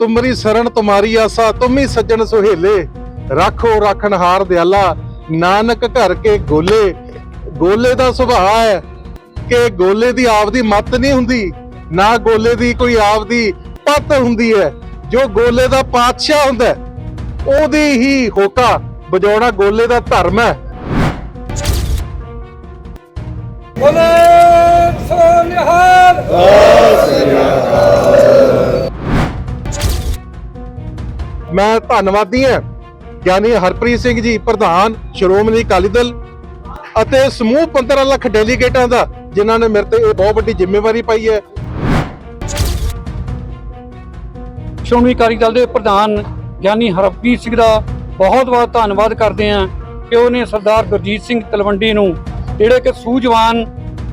ਤੁਮਰੀ ਸਰਣ ਤੁਮਾਰੀ ਆਸਾ ਤੁਮੀ ਸੱਜਣ ਸੁਹੇਲੇ। ਰੱਖੋ ਰੱਖਣਹਾਰ ਦਿਆਲਾ ਨਾਨਕ ਘਰ ਕੇ ਗੋਲੇ। ਗੋਲੇ ਦਾ ਸੁਭਾਅ ਹੈ ਕਿ ਗੋਲੇ ਦੀ ਆਪਦੀ ਮੱਤ ਨਹੀਂ ਹੁੰਦੀ ਨਾ ਗੋਲੇ ਦੀ ਕੋਈ ਆਪਦੀ ਪੱਤ ਹੁੰਦੀ ਹੈ। ਜੋ ਗੋਲੇ ਦਾ ਪਾਤਸ਼ਾਹ ਹੁੰਦਾ ਉਹਦੀ ਹੀ ਹੋਕਾ ਵਜਾਉਣਾ ਗੋਲੇ ਦਾ ਧਰਮ ਹੈ। ਬੋਲੇ ਸੋਨਿਹਾਲ ਮੈਂ ਧੰਨਵਾਦੀ ਹਾਂ ਗਿਆਨੀ ਹਰਪ੍ਰੀਤ ਸਿੰਘ ਜੀ, ਪ੍ਰਧਾਨ ਸ਼੍ਰੋਮਣੀ ਅਕਾਲੀ ਦਲ ਅਤੇ ਸਮੂਹ 15 ਲੱਖ ਡੈਲੀਗੇਟਾਂ ਦਾ, ਜਿਨ੍ਹਾਂ ਨੇ ਮੇਰੇ ਤੇ ਇਹ ਬਹੁਤ ਵੱਡੀ ਜ਼ਿੰਮੇਵਾਰੀ ਪਾਈ ਹੈ। ਸ਼੍ਰੋਮਣੀ ਅਕਾਲੀ ਦਲ ਦੇ ਪ੍ਰਧਾਨ ਗਿਆਨੀ ਹਰਪ੍ਰੀਤ ਸਿੰਘ ਦਾ ਬਹੁਤ ਬਹੁਤ ਧੰਨਵਾਦ ਕਰਦੇ ਹਾਂ ਕਿ ਉਹਨੇ ਸਰਦਾਰ ਗੁਰਜੀਤ ਸਿੰਘ ਤਲਵੰਡੀ ਨੂੰ, ਜਿਹੜੇ ਕਿ ਸੂਝਵਾਨ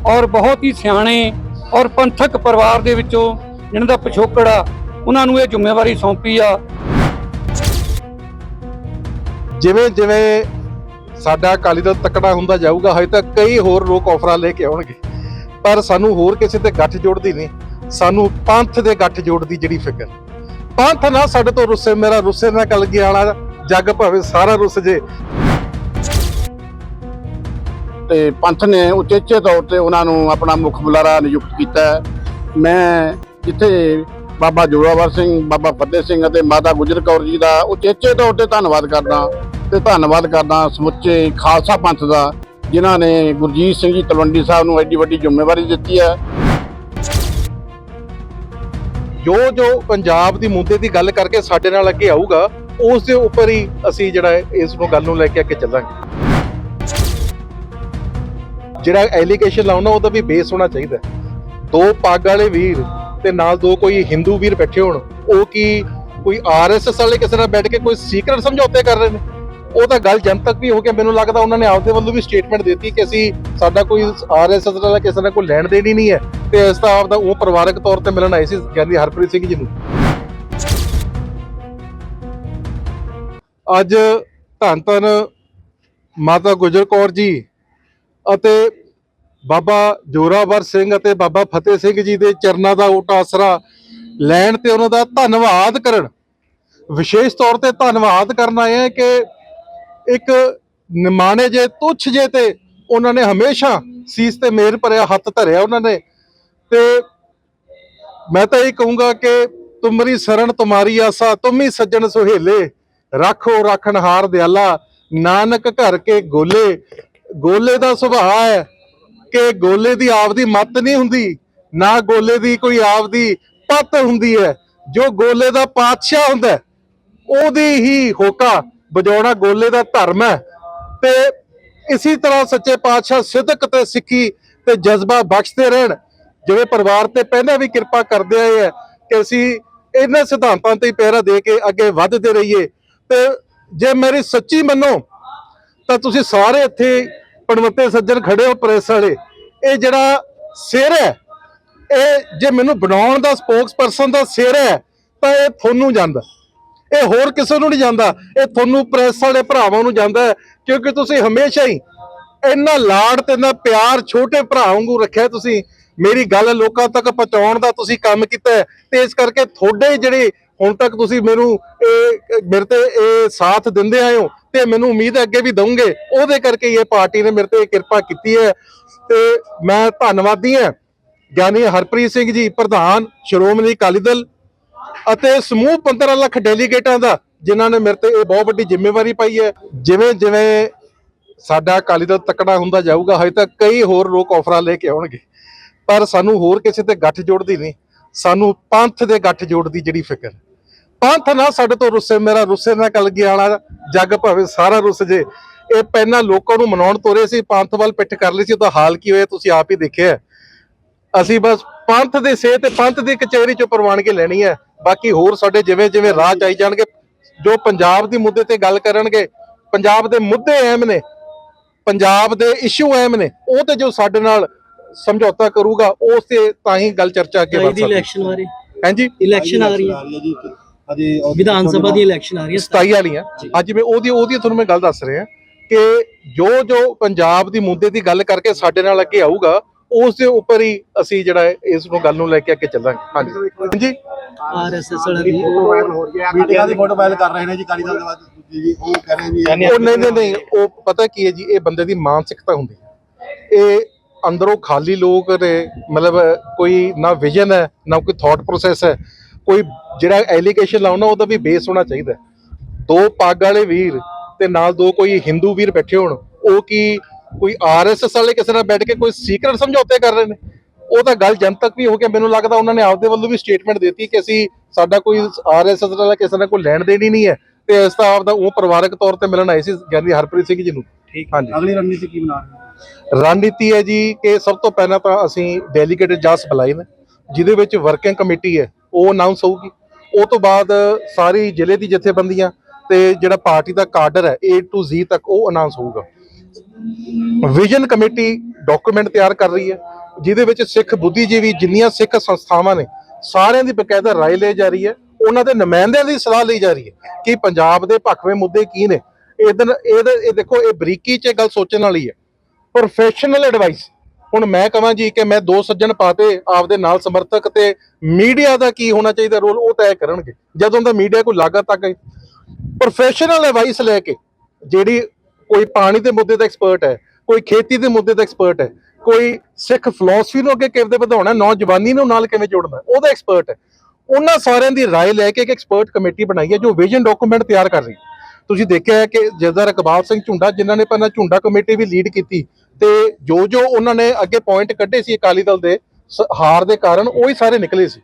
ਔਰ ਬਹੁਤ ਹੀ ਸਿਆਣੇ ਔਰ ਪੰਥਕ ਪਰਿਵਾਰ ਦੇ ਵਿੱਚੋਂ ਜਿਹਨਾਂ ਦਾ ਪਿਛੋਕੜ ਆ, ਉਹਨਾਂ ਨੂੰ ਇਹ ਜ਼ਿੰਮੇਵਾਰੀ ਸੌਂਪੀ ਆ ਜਿਵੇਂ ਜਿਵੇਂ ਸਾਡਾ ਅਕਾਲੀ ਦਲ ਤਕੜਾ ਹੁੰਦਾ ਜਾਊਗਾ, ਹਜੇ ਤਾਂ ਕਈ ਹੋਰ ਲੋਕ ਆਫਰਾਂ ਲੈ ਕੇ ਆਉਣਗੇ। ਪਰ ਸਾਨੂੰ ਹੋਰ ਕਿਸੇ ਤੇ ਗੱਠ ਜੋੜਦੀ ਨਹੀਂ। ਸਾਨੂੰ ਪੰਥ ਦੇ ਗੱਠ ਜੋੜਦੀ ਜਿਹੜੀ ਫਿਕਰ। ਪੰਥ ਨਾ ਸਾਡੇ ਤੋਂ ਰੁੱਸੇ, ਮੇਰਾ ਰੁੱਸੇ ਨਾ ਕਲ ਗਿਆ ਵਾਲਾ ਜੱਗ ਭਾਵੇਂ ਸਾਰਾ ਰੁੱਸ ਜੇ। ਤੇ ਪੰਥ ਨੇ ਉਚੇਚੇ ਤੌਰ ਤੇ ਉਹਨਾਂ ਨੂੰ ਆਪਣਾ ਮੁੱਖ ਬੁਲਾਰਾ ਨਿਯੁਕਤ ਕੀਤਾ ਮੈਂ ਜਿੱਥੇ ਬਾਬਾ ਜੋਰਾਵਰ ਸਿੰਘ, ਬਾਬਾ ਫਤਿਹ ਸਿੰਘ ਅਤੇ ਮਾਤਾ ਗੁਜਰ ਕੌਰ ਜੀ ਦਾ ਉਚੇਚੇ ਤੌਰ ਤੇ ਧੰਨਵਾਦ ਕਰਦਾ ਤੇ ਧੰਨਵਾਦ ਕਰਦਾ ਸਮੁੱਚੇ ਖਾਲਸਾ ਪੰਥ ਦਾ, ਜਿਨ੍ਹਾਂ ਨੇ ਗੁਰਜੀਤ ਸਿੰਘ ਜੀ ਤਲਵੰਡੀ ਸਾਹਿਬ ਨੂੰ ਐਡੀ ਵੱਡੀ ਜ਼ਿੰਮੇਵਾਰੀ ਦਿੱਤੀ ਹੈ। ਜੋ ਜੋ ਪੰਜਾਬ ਦੀ ਮੁੱਦੇ ਦੀ ਗੱਲ ਕਰਕੇ ਸਾਡੇ ਨਾਲ ਅੱਗੇ ਆਊਗਾ, ਉਸ ਦੇ ਉੱਪਰ ਹੀ ਅਸੀਂ ਜਿਹੜਾ ਇਸ ਨੂੰ ਗੱਲ ਨੂੰ ਲੈ ਕੇ ਅੱਗੇ ਚੱਲਾਂਗੇ। ਜਿਹੜਾ ਐਲੀਗੇਸ਼ਨ ਲਾਉਣਾ, ਉਹਦਾ ਵੀ ਬੇਸ ਹੋਣਾ ਚਾਹੀਦਾ ਦੋ ਪੱਗ ਵਾਲੇ ਵੀਰ ਤੇ ਨਾਲ ਦੋ ਕੋਈ ਹਿੰਦੂ ਵੀਰ ਬੈਠੇ ਹੋਣ, ਉਹ ਕੀ ਕੋਈ ਆਰਐਸਐਸ ਵਾਲੇ ਕਿਸੇ ਨਾਲ ਬੈਠ ਕੇ ਕੋਈ ਸੀਕ੍ਰੇਟ ਸਮਝੌਤੇ ਕਰ ਰਹੇ ਨੇ? ਉਹ ਤਾਂ ਗੱਲ ਜਨਤਕ ਵੀ ਹੋ ਗਿਆ ਮੈਨੂੰ ਲੱਗਦਾ ਉਹਨਾਂ ਨੇ ਆਪਦੇ ਵੱਲੋਂ ਵੀ ਸਟੇਟਮੈਂਟ ਦਿੱਤੀ ਕਿ ਅਸੀਂ ਸਾਡਾ ਕੋਈ ਆਰਐਸਐਸ ਨਾਲ ਕਿਸੇ ਨਾਲ ਕੋਈ ਲੈਣ ਦੇਣ ਹੀ ਨਹੀਂ ਹੈ ਤੇ ਇਸ ਦਾ ਆਪਦਾ ਉਹ ਪਰਿਵਾਰਕ ਤੌਰ ਤੇ ਮਿਲਣ ਆਏ ਸੀ ਗਿਆਨੀ ਹਰਪ੍ਰੀਤ ਸਿੰਘ ਜੀ ਨੂੰ। ਅੱਜ ਧੰਨ ਧੰਨ ਮਾਤਾ ਗੁਜਰ ਕੌਰ ਜੀ ਅਤੇ ਬਾਬਾ ਜੋਰਾਵਰ ਸਿੰਘ ਅਤੇ ਬਾਬਾ ਫਤਿਹ ਸਿੰਘ ਜੀ ਦੇ ਚਰਨਾਂ ਦਾ ਓਟ ਆਸਰਾ ਲੈਣ ਤੇ ਉਹਨਾਂ ਦਾ ਧੰਨਵਾਦ ਕਰਨ। ਵਿਸ਼ੇਸ਼ ਤੌਰ ਤੇ ਧੰਨਵਾਦ ਕਰਨਾ ਹੈ ਕਿ ਇੱਕ ਨਿਮਾਣੇ ਜੇ, ਤੁੱਛ ਜੇ ਤੇ ਉਹਨਾਂ ਨੇ ਹਮੇਸ਼ਾ ਸੀਸ ਤੇ ਮੇਰ ਭਰਿਆ, ਹੱਥ ਧਰਿਆ ਉਹਨਾਂ ਨੇ। ਤੇ ਮੈਂ ਤਾਂ ਇਹ ਕਹੂੰਗਾ ਕਿ ਤੁਮਰੀ ਸਰਣ ਤੁਮਾਰੀ ਆਸਾ, ਤੁਮੀ ਸੱਜਣ ਸੁਹੇਲੇ, ਰੱਖੋ ਰੱਖਣਹਾਰ ਦਿਆਲਾ, ਨਾਨਕ ਘਰ ਕੇ ਗੋਲੇ। ਗੋਲੇ ਦਾ ਸੁਭਾਅ ਹੈ ਕਿ ਗੋਲੇ ਦੀ ਆਪਦੀ ਮੱਤ ਨਹੀਂ ਹੁੰਦੀ, ਨਾ ਗੋਲੇ ਦੀ ਕੋਈ ਆਪਦੀ ਪੱਤ ਹੁੰਦੀ ਹੈ। ਜੋ ਗੋਲੇ ਦਾ ਪਾਤਸ਼ਾਹ ਹੁੰਦਾ, ਉਹਦੀ ਹੀ ਹੋਕਾ ਵਜਾਉਣਾ ਗੋਲੇ ਦਾ ਧਰਮ ਹੈ। ਤੇ ਇਸੇ ਤਰ੍ਹਾਂ ਸੱਚੇ ਪਾਤਸ਼ਾਹ ਸਿੱਧਕ ਤੇ ਸਿੱਖੀ ਤੇ ਜਜ਼ਬਾ ਬਖਸ਼ਦੇ ਰਹਿਣ। ਜਿਵੇਂ ਪਰਿਵਾਰ ਤੇ ਪਹਿਲਾਂ ਵੀ ਕਿਰਪਾ ਕਰਦੇ ਆਏ ਹੈ ਕਿ ਅਸੀਂ ਇਹਨਾਂ ਸਿਧਾਂਤਾਂ ਤੇ ਹੀ ਪਹਿਰਾ ਦੇ ਕੇ ਅੱਗੇ ਵੱਧਦੇ ਰਹੀਏ। ਤੇ ਜੇ ਮੇਰੀ ਸੱਚੀ ਮੰਨੋ, ਤਾਂ ਤੁਸੀਂ ਸਾਰੇ ਇੱਥੇ ਪਣਵੱਤੇ ਸੱਜਣ ਖੜੇ ਹੋ ਪ੍ਰੈਸ ਵਾਲੇ। ਇਹ ਜਿਹੜਾ ਸਿਰ ਹੈ, ਇਹ ਜੇ ਮੈਨੂੰ ਬਣਾਉਣ ਦਾ ਸਪੋਕਸਪਰਸਨ ਦਾ ਸਿਰ ਹੈ, ਤਾਂ ਇਹ ਤੁਹਾਨੂੰ ਜਾਂਦਾ। ਇਹ ਹੋਰ ਕਿਸੇ ਨੂੰ ਨਹੀਂ ਜਾਂਦਾ। ਇਹ ਤੁਹਾਨੂੰ ਪ੍ਰੈਸ ਵਾਲੇ ਭਰਾਵਾਂ ਨੂੰ ਜਾਂਦਾ ਹੈ, ਕਿਉਂਕਿ ਤੁਸੀਂ ਹਮੇਸ਼ਾ ਹੀ ਇੰਨਾ ਲਾਡ ਤੇ ਇੰਨਾ ਪਿਆਰ ਛੋਟੇ ਭਰਾ ਵਾਂਗੂ ਰੱਖਿਆ ਤੁਸੀਂ। ਮੇਰੀ ਗੱਲ ਲੋਕਾਂ ਤੱਕ ਪਹੁੰਚਾਉਣ ਦਾ ਤੁਸੀਂ ਕੰਮ ਕੀਤਾ ਤੇ ਇਸ ਕਰਕੇ ਤੁਹਾਡੇ ਜਿਹੜੇ ਹੁਣ ਤੱਕ ਤੁਸੀਂ ਮੈਨੂੰ ਇਹ ਮੇਰੇ ਤੇ ਇਹ ਸਾਥ ਦਿੰਦੇ ਆਏ ਹੋ ਤੇ ਮੈਨੂੰ ਉਮੀਦ ਹੈ ਅੱਗੇ ਵੀ ਦਵੋਗੇ ਉਹਦੇ ਕਰਕੇ ਇਹ ਪਾਰਟੀ ਨੇ ਮੇਰੇ ਤੇ ਕਿਰਪਾ ਕੀਤੀ ਹੈ। ਤੇ ਮੈਂ ਧੰਨਵਾਦੀ ਹਾਂ ਗਿਆਨੀ ਹਰਪ੍ਰੀਤ ਸਿੰਘ ਜੀ ਪ੍ਰਧਾਨ ਸ਼੍ਰੋਮਣੀ ਅਕਾਲੀ ਦਲ ਅਤੇ ਸਮੂਹ 15 ਲੱਖ ਡੈਲੀਗੇਟਾਂ ਦਾ, ਜਿਨ੍ਹਾਂ ਨੇ ਮੇਰੇ ਤੇ ਇਹ ਬਹੁਤ ਵੱਡੀ ਜ਼ਿੰਮੇਵਾਰੀ ਪਾਈ ਹੈ। ਜਿਵੇਂ ਜਿਵੇਂ ਸਾਡਾ ਅਕਾਲੀ ਦਲ ਤਕੜਾ ਹੁੰਦਾ ਜਾਊਗਾ, ਹਜੇ ਤੱਕ ਕਈ ਹੋਰ ਲੋਕ ਆਫਰਾਂ ਲੈ ਕੇ ਆਉਣਗੇ। ਪਰ ਸਾਨੂੰ ਹੋਰ ਕਿਸੇ ਤੇ ਗੱਠ ਜੋੜਦੀ ਨਹੀਂ। ਸਾਨੂੰ ਪੰਥ ਦੇ ਗੱਠ ਜੋੜਦੀ ਜਿਹੜੀ ਫਿਕਰ। ਪੰਥ ਨਾ ਸਾਡੇ ਤੋਂ ਰੁੱਸੇ, ਮੇਰਾ ਰੁੱਸੇ ਨਾ ਕਲ ਗਿਆ ਵਾਲਾ ਜੱਗ ਭਾਵੇਂ ਸਾਰਾ ਰੁੱਸ ਜੇ। ਇਹ ਪਹਿਲਾਂ ਲੋਕਾਂ ਨੂੰ ਮਨਾਉਣ ਤੋਰੇ ਸੀ, ਪੰਥ ਵੱਲ ਪਿੱਠ ਕਰ ਲਈ ਸੀ, ਉਹਦਾ ਹਾਲ ਕੀ ਹੋਇਆ ਤੁਸੀਂ ਆਪ ਹੀ ਦੇਖਿਆ। ਅਸੀਂ ਬਸ ਪੰਥ ਦੇ ਸੇ ਤੇ ਪੰਥ ਦੀ ਕਚਹਿਰੀ ਚੋਂ ਪ੍ਰਵਾਨਗੀ ਲੈਣੀ ਹੈ। ਬਾਕੀ ਹੋਰ ਸਾਡੇ ਜਿਵੇਂ ਜਿਵੇਂ ਰਾਹ ਚਾਈ ਜਾਣਗੇ ਜੋ ਪੰਜਾਬ ਦੀ ਮੁੱਦੇ ਤੇ ਗੱਲ ਕਰਨਗੇ ਪੰਜਾਬ ਦੇ ਮੁੱਦੇ ਅਹਿਮ ਨੇ ਪੰਜਾਬ ਦੇ ਇਸ਼ੂ ਅਹਿਮ ਨੇ ਉਹ ਤੇ ਜੋ ਸਾਡੇ ਨਾਲ ਸਮਝੌਤਾ ਕਰੂਗਾ ਉਸ ਤੇ ਤਾਂ ਹੀ ਗੱਲ ਚਰਚਾ ਅੱਗੇ ਵੱਧ ਸਕਦੀ। ਇਲੈਕਸ਼ਨ ਰਹੀ। ਹਾਂਜੀ? ਇਲੈਕਸ਼ਨ ਆ ਰਹੀ ਹੈ। ਵਿਧਾਨ ਸਭਾ ਦੀ ਇਲੈਕਸ਼ਨ ਆ ਰਹੀ ਹੈ। 27 ਵਾਲੀਆਂ ਅੱਜ ਮੈਂ ਉਹਦੀ ਉਹਦੀ ਤੁਹਾਨੂੰ ਮੈਂ ਗੱਲ ਦੱਸ ਰਿਹਾ ਕਿ ਜੋ ਜੋ ਪੰਜਾਬ ਦੀ ਮੁੱਦੇ ਦੀ ਗੱਲ ਕਰਕੇ ਸਾਡੇ ਨਾਲ ਅੱਗੇ ਆਊਗਾ ਉਸ ਦੇ ਉੱਪਰ ਹੀ ਅਸੀਂ ਜਿਹੜਾ ਹੈ ਇਸ ਨੂੰ ਗੱਲ ਨੂੰ ਲੈ ਕੇ ਅੱਗੇ ਚੱਲਾਂਗੇ। ਹਾਂਜੀ। ਹਾਂਜੀ। ਆਰਐਸਐਸ ਵਾਲੇ ਦੀ ਮੀਡੀਆ ਦੀ ਫੋਟੋ ਵਾਇਰਲ ਕਰ ਰਹੇ ਨੇ ਜੀ ਕਾਲੀ ਦਲ ਦੇ ਬਾਅਦ ਜੀ ਉਹ ਕਹਿ ਰਹੇ ਜੀ ਉਹ ਨਹੀਂ ਨਹੀਂ ਨਹੀਂ ਉਹ ਪਤਾ ਕੀ ਹੈ ਜੀ ਇਹ ਬੰਦੇ ਦੀ ਮਾਨਸਿਕਤਾ ਹੁੰਦੀ ਹੈ। ਇਹ ਅੰਦਰੋਂ ਖਾਲੀ ਲੋਕ ਨੇ ਮਤਲਬ ਕੋਈ ਨਾ ਵਿਜ਼ਨ ਹੈ ਨਾ ਕੋਈ ਥਾਟ ਪ੍ਰੋਸੈਸ ਹੈ। ਕੋਈ ਜਿਹੜਾ ਐਲੀਗੇਸ਼ਨ ਲਾਉਣਾ ਉਹਦਾ ਵੀ ਬੇਸ ਹੋਣਾ ਚਾਹੀਦਾ ਹੈ। ਦੋ ਪੱਗ ਵਾਲੇ ਵੀਰ ਤੇ ਨਾਲ ਦੋ ਕੋਈ ਹਿੰਦੂ ਵੀਰ ਬੈਠੇ ਹੋਣ ਉਹ ਕੀ ਕੋਈ ਆਰਐਸਐਸ ਵਾਲੇ ਕਿਸੇ ਨਾਲ ਬੈਠ ਕੇ ਕੋਈ ਸੀਕ੍ਰੇਟ ਸਮਝੌਤੇ ਕਰ ਰਹੇ ਨੇ? ਉਹ ਤਾਂ ਗੱਲ ਜਨਤਕ ਵੀ ਹੋ ਗਿਆ ਮੈਨੂੰ ਲੱਗਦਾ ਉਹਨਾਂ ਨੇ ਆਪਦੇ ਵੱਲੋਂ ਵੀ ਸਟੇਟਮੈਂਟ ਦਿੱਤੀ ਕਿ ਅਸੀਂ ਸਾਡਾ ਕੋਈ ਆਰਐਸਐਸ ਨਾਲ ਕਿਸੇ ਨਾਲ ਕੋਈ ਲੈਣ ਦੇਣ ਹੀ ਨਹੀਂ ਹੈ। ਤੇ ਇਸ ਤਾਂ ਆਪਦਾ ਉਹ ਪਰਿਵਾਰਕ ਤੌਰ ਤੇ ਮਿਲਣ ਆਏ ਸੀ ਗਿਆਨੀ ਹਰਪ੍ਰੀਤ ਸਿੰਘ ਜੀ ਨੂੰ। ਠੀਕ ਹਾਂਜੀ। ਅਗਲੀ ਰਣਨੀਤੀ ਕੀ ਬਣਾ ਰਹੇ ਹੋ? ਰਣਨੀਤੀ ਹੈ ਜੀ ਕਿ ਸਭ ਤੋਂ ਪਹਿਲਾਂ ਤਾਂ ਅਸੀਂ ਡੈਲੀਗੇਟਡ ਜਾਸ ਬੁਲਾਏ ਨੇ ਜਿਹਦੇ ਵਿੱਚ ਵਰਕਿੰਗ ਕਮੇਟੀ ਹੈ ਉਹ ਅਨਾਉਂਸ ਹੋਊਗੀ। ਉਹ ਤੋਂ ਬਾਅਦ ਸਾਰੀ ਜ਼ਿਲ੍ਹੇ ਦੀ ਜਥੇਬੰਦੀਆਂ ਤੇ ਜਿਹੜਾ ਪਾਰਟੀ ਦਾ ਕਾਡਰ ਹੈ A to Z ਤੱਕ ਉਹ ਅਨਾਉਂਸ ਹੋਊਗਾ। ਵਿਜ਼ਨ ਕਮੇਟੀ ਡਾਕੂਮੈਂਟ ਤਿਆਰ ਕਰ ਰਹੀ ਹੈ, ਜਿਹਦੇ ਵਿੱਚ ਸਿੱਖ ਬੁੱਧੀਜੀਵੀ ਜਿੰਨੀਆਂ ਸਿੱਖ ਸੰਸਥਾਵਾਂ ਨੇ, ਸਾਰਿਆਂ ਦੀ ਬਕਾਇਦਾ ਰਾਏ ਲਈ ਜਾ ਰਹੀ ਹੈ, ਉਹਨਾਂ ਦੇ ਨੁਮਾਇੰਦਿਆਂ ਦੀ ਸਲਾਹ ਲਈ ਜਾ ਰਹੀ ਹੈ ਕਿ ਪੰਜਾਬ ਦੇ ਭਖਵੇਂ ਮੁੱਦੇ ਕੀ ਨੇ। ਇਹਦਨ ਇਹ ਦੇਖੋ, ਇਹ ਬਰੀਕੀ 'ਚ ਗੱਲ ਸੋਚਣ ਵਾਲੀ ਹੈ। ਪ੍ਰੋਫੈਸ਼ਨਲ ਐਡਵਾਈਸ ਹੁਣ ਮੈਂ ਕਹਾਂ ਜੀ ਕਿ ਮੈਂ ਦੋ ਸੱਜਣ ਪਾਤੇ ਆਪਦੇ ਨਾਲ ਸਮਰਥਕ ਤੇ ਮੀਡੀਆ ਦਾ ਕੀ ਹੋਣਾ ਚਾਹੀਦਾ ਰੋਲ, ਉਹ ਤੈਅ ਕਰਨਗੇ। ਜਦੋਂ ਦਾ ਮੀਡੀਆ ਕੋਈ ਲਾਗਤ ਤੱਕ ਪ੍ਰੋਫੈਸ਼ਨਲ ਐਡਵਾਈਸ ਲੈ ਕੇ, ਜਿਹੜੀ ਕੋਈ ਪਾਣੀ ਦੇ ਮੁੱਦੇ ਦਾ ਐਕਸਪਰਟ ਹੈ ਕੋਈ ਖੇਤੀ ਦੇ ਮੁੱਦੇ ਦਾ ਐਕਸਪਰਟ ਹੈ ਕੋਈ ਸਿੱਖ ਫਿਲਾਸਫੀ ਨੂੰ ਅੱਗੇ ਕਿਵੇਂ ਵਧਾਉਣਾ ਨੌਜਵਾਨੀ ਨੂੰ ਨਾਲ ਕਿਵੇਂ ਜੋੜਨਾ ਉਹਦਾ ਐਕਸਪਰਟ ਹੈ ਉਹਨਾਂ ਸਾਰਿਆਂ ਦੀ رائے ਲੈ ਕੇ ਇੱਕ ਐਕਸਪਰਟ ਕਮੇਟੀ ਬਣਾਈ ਹੈ ਜੋ ਵਿਜ਼ਨ ਡਾਕੂਮੈਂਟ ਤਿਆਰ ਕਰ ਰਹੀ ਹੈ ਤੁਸੀਂ ਦੇਖਿਆ ਹੈ ਕਿ ਜਦਰ ਇਕਬਾਲ ਸਿੰਘ ਝੁੰਡਾ ਜਿਨ੍ਹਾਂ ਨੇ ਪਹਿਲਾਂ ਝੁੰਡਾ ਕਮੇਟੀ ਵੀ ਲੀਡ ਕੀਤੀ ਤੇ ਜੋ ਜੋ ਉਹਨਾਂ ਨੇ ਅੱਗੇ ਪੁਆਇੰਟ ਕੱਢੇ ਸੀ ਅਕਾਲੀ ਦਲ ਦੇ ਸ- ਹਾਰ ਦੇ ਕਾਰਨ ਉਹ ਹੀ ਸਾਰੇ ਨਿਕਲੇ ਸੀ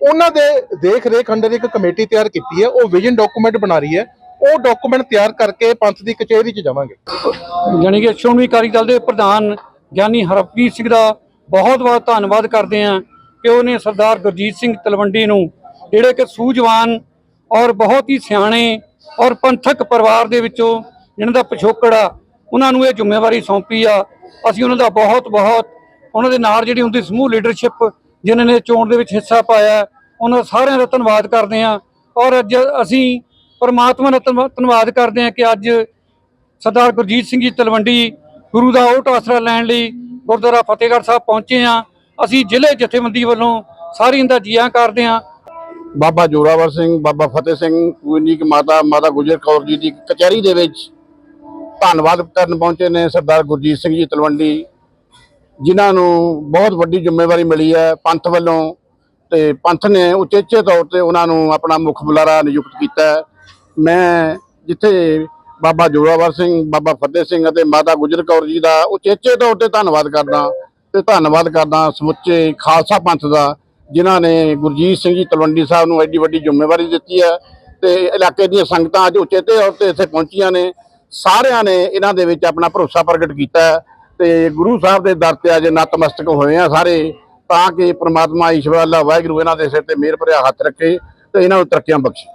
ਉਹਨਾਂ ਦੇ ਦੇਖ ਰੇਖ ਅੰਡਰ ਇੱਕ ਕਮੇਟੀ ਤਿਆਰ ਕੀਤੀ ਹੈ ਉਹ ਵਿਜ਼ਨ ਡਾਕੂਮੈਂਟ ਬਣਾ ਰਹੀ ਹੈ ਉਹ ਡਾਕੂਮੈਂਟ ਤਿਆਰ ਕਰਕੇ ਪੰਥ ਦੀ ਕਚਹਿਰੀ 'ਚ ਜਾਵਾਂਗੇ। ਜਾਣੀ ਕਿ ਸ਼੍ਰੋਮਣੀ ਅਕਾਲੀ ਦਲ ਦੇ ਪ੍ਰਧਾਨ ਗਿਆਨੀ ਹਰਪ੍ਰੀਤ ਸਿੰਘ ਦਾ ਬਹੁਤ ਬਹੁਤ ਧੰਨਵਾਦ ਕਰਦੇ ਹਾਂ ਕਿ ਉਹਨੇ ਸਰਦਾਰ ਗੁਰਜੀਤ ਸਿੰਘ ਤਲਵੰਡੀ ਨੂੰ ਜਿਹੜੇ ਕਿ ਸੂਝਵਾਨ ਔਰ ਬਹੁਤ ਹੀ ਸਿਆਣੇ ਔਰ ਪੰਥਕ ਪਰਿਵਾਰ ਦੇ ਵਿੱਚੋਂ ਜਿਹਨਾਂ ਦਾ ਪਿਛੋਕੜ ਆ, ਉਹਨਾਂ ਨੂੰ ਇਹ ਜ਼ਿੰਮੇਵਾਰੀ ਸੌਂਪੀ ਆ। ਅਸੀਂ ਉਹਨਾਂ ਦਾ ਬਹੁਤ ਬਹੁਤ ਉਹਨਾਂ ਦੇ ਨਾਲ ਜਿਹੜੀ ਹੁੰਦੀ ਸਮੂਹ ਲੀਡਰਸ਼ਿਪ ਜਿਨ੍ਹਾਂ ਨੇ ਚੋਣ ਦੇ ਵਿੱਚ ਹਿੱਸਾ ਪਾਇਆ, ਉਹਨਾਂ ਦਾ ਸਾਰਿਆਂ ਦਾ ਧੰਨਵਾਦ ਕਰਦੇ ਹਾਂ। ਔਰ ਅੱਜ ਅਸੀਂ ਪਰਮਾਤਮਾ ਦਾ ਧੰਨਵਾ- ਧੰਨਵਾਦ ਕਰਦੇ ਹਾਂ ਕਿ ਅੱਜ ਸਰਦਾਰ ਗੁਰਜੀਤ ਸਿੰਘ ਜੀ ਤਲਵੰਡੀ ਗੁਰੂ ਦਾ ਓਟ ਆਸਰਾ ਲੈਣ ਲਈ ਗੁਰਦੁਆਰਾ ਫਤਿਹਗੜ੍ਹ ਸਾਹਿਬ ਪਹੁੰਚੇ ਹਾਂ। ਅਸੀਂ ਜ਼ਿਲ੍ਹੇ ਜਥੇਬੰਦੀ ਵੱਲੋਂ ਸਾਰਿਆਂ ਦਾ ਜੀਆਂ ਕਰਦੇ ਹਾਂ। ਬਾਬਾ ਜੋਰਾਵਰ ਸਿੰਘ, ਬਾਬਾ ਫਤਿਹ ਸਿੰਘ ਪੂਜਨੀਕ ਮਾਤਾ ਮਾਤਾ ਗੁਜਰ ਕੌਰ ਜੀ ਦੀ ਕਚਹਿਰੀ ਦੇ ਵਿੱਚ ਧੰਨਵਾਦ ਕਰਨ ਪਹੁੰਚੇ ਨੇ ਸਰਦਾਰ ਗੁਰਜੀਤ ਸਿੰਘ ਜੀ ਤਲਵੰਡੀ। ਜਿਨ੍ਹਾਂ ਨੂੰ ਬਹੁਤ ਵੱਡੀ ਜ਼ਿੰਮੇਵਾਰੀ ਮਿਲੀ ਹੈ ਪੰਥ ਵੱਲੋਂ ਤੇ ਪੰਥ ਨੇ ਉਚੇਚੇ ਤੌਰ ਤੇ ਉਹਨਾਂ ਨੂੰ ਆਪਣਾ ਮੁੱਖ ਬੁਲਾਰਾ ਨਿਯੁਕਤ ਕੀਤਾ ਹੈ। ਮੈਂ ਜਿੱਥੇ ਬਾਬਾ ਜੋਰਾਵਰ ਸਿੰਘ, ਬਾਬਾ ਫਤਿਹ ਸਿੰਘ ਅਤੇ ਮਾਤਾ ਗੁਜਰ ਕੌਰ ਜੀ ਦਾ ਉਚੇਚੇ ਤੌਰ ਤੇ ਧੰਨਵਾਦ ਕਰਦਾ ਤੇ ਧੰਨਵਾਦ ਕਰਦਾ ਸਮੁੱਚੇ ਖਾਲਸਾ ਪੰਥ ਦਾ, ਜਿਨ੍ਹਾਂ ਨੇ ਗੁਰਜੀਤ ਸਿੰਘ ਜੀ ਤਲਵੰਡੀ ਸਾਹਿਬ ਨੂੰ ਐਡੀ ਵੱਡੀ ਜ਼ਿੰਮੇਵਾਰੀ ਦਿੱਤੀ ਹੈ ਤੇ ਇਲਾਕੇ ਦੀਆਂ ਸੰਗਤਾਂ ਅੱਜ ਉਚੇਤੇ ਤੌਰ ਤੇ ਇੱਥੇ ਪਹੁੰਚੀਆਂ ਨੇ, ਸਾਰਿਆਂ ਨੇ ਇਹਨਾਂ ਦੇ ਵਿੱਚ ਆਪਣਾ ਭਰੋਸਾ ਪ੍ਰਗਟ ਕੀਤਾ ਹੈ ਤੇ ਗੁਰੂ ਸਾਹਿਬ ਦੇ ਦਰ ਤੇ ਅੱਜ ਨਤਮਸਤਕ ਹੋਏ ਆ ਸਾਰੇ ਤਾਂ ਕਿ ਪ੍ਰਮਾਤਮਾ ਈਸ਼ਵਰ ਅੱਲਾ ਵਾਹਿਗੁਰੂ ਇਹਨਾਂ ਦੇ ਸਿਰ ਤੇ ਮਿਹਰ ਭਰਿਆ ਹੱਥ ਰੱਖੇ ਤੇ ਇਹਨਾਂ ਨੂੰ ਤਰੱਕੀਆਂ ਬਖਸ਼ੇ।